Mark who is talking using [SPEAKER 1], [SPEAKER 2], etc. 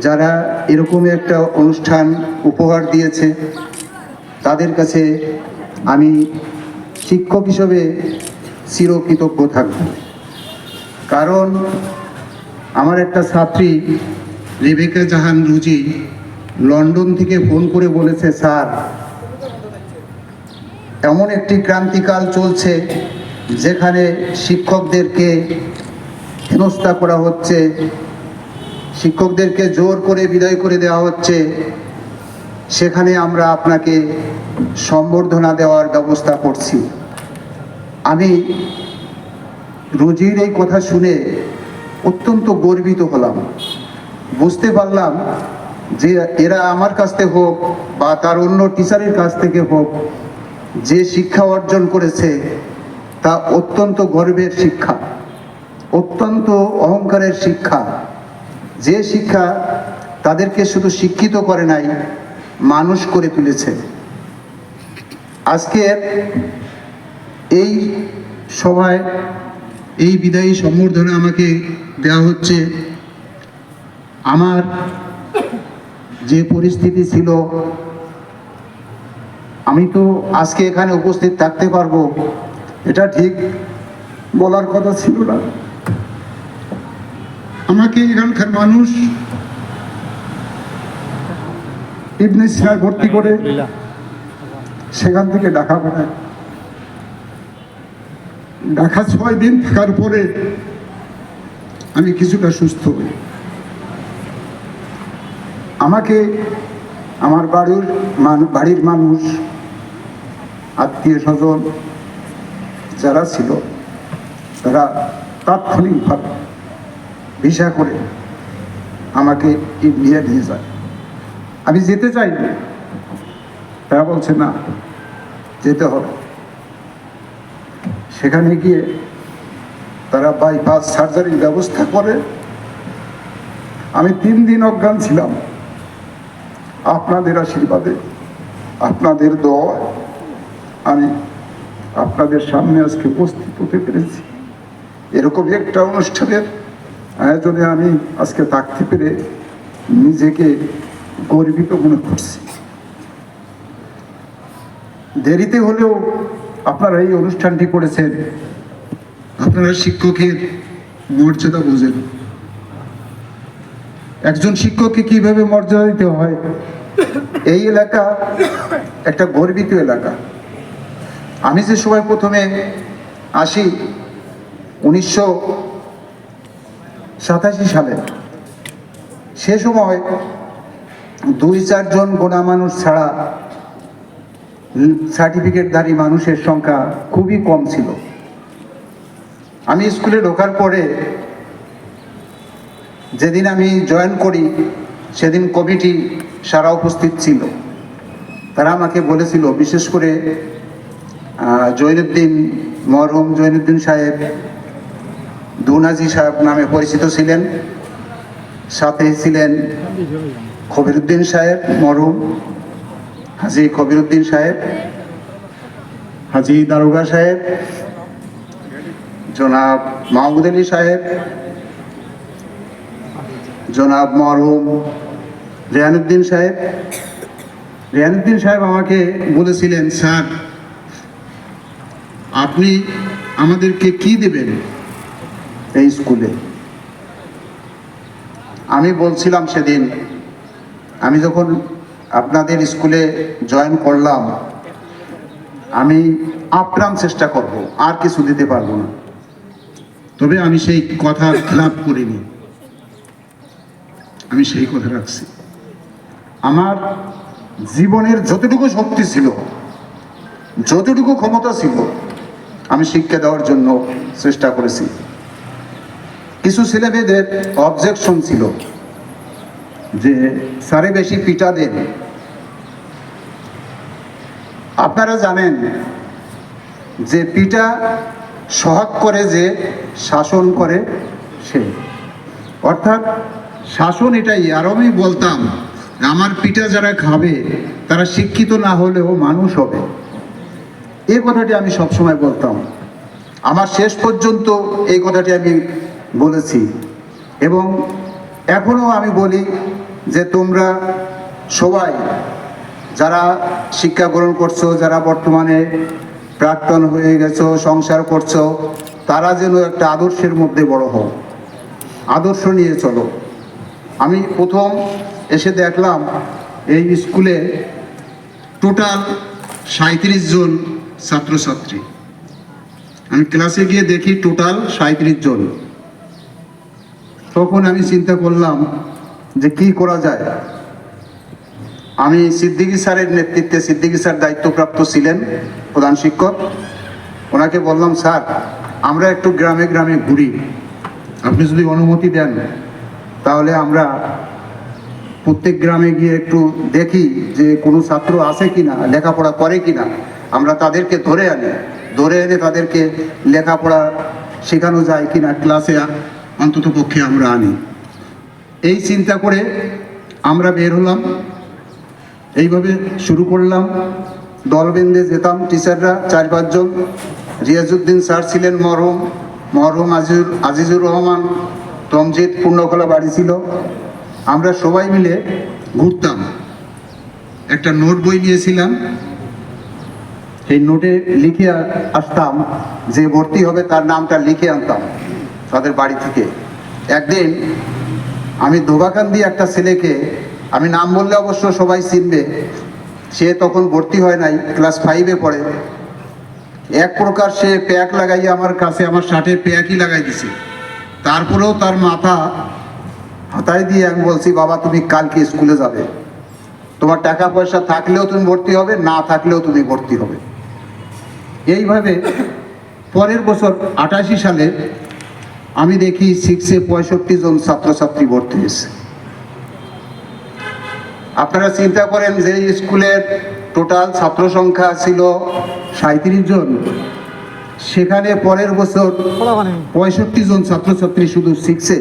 [SPEAKER 1] যারা এরকম একটা অনুষ্ঠান উপহার দিয়েছে, তাদের কাছে আমি শিক্ষক হিসেবে চিরকৃতজ্ঞ থাকব। কারণ আমার একটা ছাত্রী, রেবেকা জাহান রুজি, লন্ডন থেকে ফোন করে বলেছে, স্যার, এমন একটি ক্রান্তিকাল চলছে যেখানে শিক্ষকদেরকে হেনস্থা করা হচ্ছে শিক্ষকদেরকে জোর করে বিদায় করে দেওয়া হচ্ছে। সেখানে আমরা আপনাকে সম্বর্ধনা দেওয়ার ব্যবস্থা করছি। আমি রুজির এই কথা শুনে অত্যন্ত গর্বিত হলাম। বুঝতে পারলাম যে এরা আমার কাছ থেকে হোক বা তার অন্য টিচারের কাছ থেকে হোক, যে শিক্ষা অর্জন করেছে তা অত্যন্ত গর্বের শিক্ষা, অত্যন্ত অহংকারের শিক্ষা। যে শিক্ষা তাদেরকে শুধু শিক্ষিত করে নাই, মানুষ করে তুলেছে। আজকের এই সভায়, এই বিদায়ী সম্বর্ধনা আমাকে দেওয়া হচ্ছে। আমার যে পরিস্থিতি ছিল, আমি তো আজকে এখানে উপস্থিত থাকতে পারব, এটা ঠিক বলার কথা ছিল না। আমাকে এখানকার মানুষ ইবনে সিনায় ভর্তি করে সেখান থেকে ডাকা পাঠায় ডাকা ছয় দিন থাকার পরে আমি কিছুটা সুস্থ হই। আমাকে আমার বাড়ির বাড়ির মানুষ আত্মীয় স্বজন যারা ছিল তারা তাৎক্ষণিকভাবে ভিসা করে আমাকে ইন্ডিয়া নিয়ে যায়। আমি যেতে চাই তারা বলছে, না, যেতে হবে। সেখানে গিয়ে তারা বাইপাস সার্জারির ব্যবস্থা করে। আমি তিন দিন অজ্ঞান ছিলাম। আপনাদের আশীর্বাদে, আপনাদের দোয়া আমি আপনাদের সামনে আজকে উপস্থিত হতে পেরেছি। এরকম একটা অনুষ্ঠানের আয়োজনে আমি আজকে থাকতে পেরে নিজেকে গর্বিত মনে করছি। দেরিতে হলেও আপনারা এই অনুষ্ঠানটি করেছেন। আপনারা শিক্ষকের মর্যাদা বোঝেন। একজন শিক্ষককে কীভাবে মর্যাদা দিতে হয়? এই এলাকা একটা গর্বিত এলাকা। আমি যে সময় প্রথমে আসি, উনিশশো সাতাশি সালে। সে সময় দুই চারজন গোনা মানুষ ছাড়া সার্টিফিকেটধারী মানুষের সংখ্যা খুবই কম ছিল। আমি স্কুলে ঢোকার পরে যেদিন আমি জয়েন করি, সেদিন কমিটি সারা উপস্থিত ছিল। তারা আমাকে বলেছিল, বিশেষ করে জৈনুদ্দিন মরহুম, জৈনুদ্দিন সাহেব দুনাজি সাহেব নামে পরিচিত ছিলেন। সাথে ছিলেন খবিরুদ্দিন সাহেব, মরহুম, হাজি খবিরুদ্দিন সাহেব, হাজি দারোগা সাহেব, জনাব মাহমুদ আলী সাহেব, জনাব মরহুম রেহানুদ্দিন সাহেব। রেহানুদ্দিন সাহেব আমাকে বলেছিলেন, স্যার, আপনি আমাদেরকে কি দেবেন? এই স্কুলে। আমি বলছিলাম সেদিন, আমি যখন আপনাদের স্কুলে জয়েন করলাম, আমি আপ্রাণ চেষ্টা করব, আর কিছু দিতে পারব না। তবে আমি সেই কথা খেলাপ করিনি। আমি সেই কথা রাখছি। আমার জীবনের যতটুকু শক্তি ছিল, যতটুকু ক্ষমতা ছিল, আমি শিক্ষা দেওয়ার জন্য চেষ্টা করেছি। কিছু ছেলেমেয়েদের অবজেকশন ছিল যে সারে বেশি পিটা দেন। আপনারা জানেন যে পিটা সহাগ করে যে শাসন করে সে। অর্থাৎ শাসন এটাই, আর আমি বলতাম, আমার পিঠা যারা খাবে, তারা শিক্ষিত না হলেও মানুষ হবে। এই কথাটি আমি সবসময় বলতাম। আমার শেষ পর্যন্ত এই কথাটি আমি বলেছি। এবং এখনও আমি বলি যে তোমরা সবাই যারা শিক্ষা গ্রহণ করছ, যারা বর্তমানে প্রাক্তন হয়ে গেছো, সংসার করছ, তারা যেন একটা আদর্শের মধ্যে বড় হও। আদর্শ নিয়ে চলো। আমি প্রথম এসে দেখলাম এই স্কুলে টোটাল সাঁত্রিশ জন ছাত্রছাত্রী। আমি ক্লাসে গিয়ে দেখি টোটাল সাঁত্রিশ জন। তখন আমি চিন্তা করলাম যে কি করা যায়। আমি সিদ্দিকী স্যারের নেতৃত্বে সিদ্দিকী স্যার দায়িত্বপ্রাপ্ত ছিলেন প্রধান শিক্ষক। ওনাকে বললাম, স্যার, আমরা একটু গ্রামে গ্রামে ঘুরি। আপনি যদি অনুমতি দেন, তাহলে আমরা প্রত্যেক গ্রামে গিয়ে একটু দেখি যে কোনো ছাত্র আছে কি না লেখাপড়া করে কি না আমরা তাদেরকে ধরে আনি। ধরে এনে তাদেরকে লেখাপড়া শেখানো যায় কি না ক্লাসে অন্তত পক্ষে আমরা আনি। এই চিন্তা করে আমরা বের হলাম। এইভাবে শুরু করলাম। দল দলবেন্দে যেতাম টিচাররা, চার পাঁচজন রিয়াজউদ্দিন স্যার ছিলেন মরহুম। মরহুম আজিজুর আজিজুর রহমান, তমজিৎ পূর্ণকলা বাড়ি ছিল। আমরা সবাই মিলে ঘুরতাম। একটা নোট বই নিয়েছিলাম। সেই নোটে লিখে আসতাম যে ভর্তি হবে তার নামটা লিখে আনতাম। তাদের বাড়ি থেকে। একদিন আমি ধোবাকান্দি একটা ছেলেকে, আমি নাম বললে অবশ্য সবাই চিনবে, সে তখন ভর্তি হয় নাই, ক্লাস ফাইভে পড়ে। এক প্রকার সে প্যাক লাগাইয়ে আমার কাছে, আমার শার্টে প্যাকই লাগাই দিছে। তারপরেও তার মাথা হাতায় দিয়ে আমি বলছি, বাবা, তুমি কালকে স্কুলে যাবে। তোমার টাকা পয়সা থাকলেও তুমি ভর্তি হবে, না থাকলেও তুমি ভর্তি হবে। এইভাবে পরের বছর আটাশি সালে আমি দেখি সিক্সে পঁয়ষট্টি জন ছাত্রছাত্রী ভর্তি হয়েছে। আপনারা চিন্তা করেন যে স্কুলের টোটাল ছাত্র সংখ্যা ছিল সাঁত্রিশ জন। সেখানে পরের বছর পঁয়ষট্টি জন ছাত্রছাত্রী শুধু সিক্সে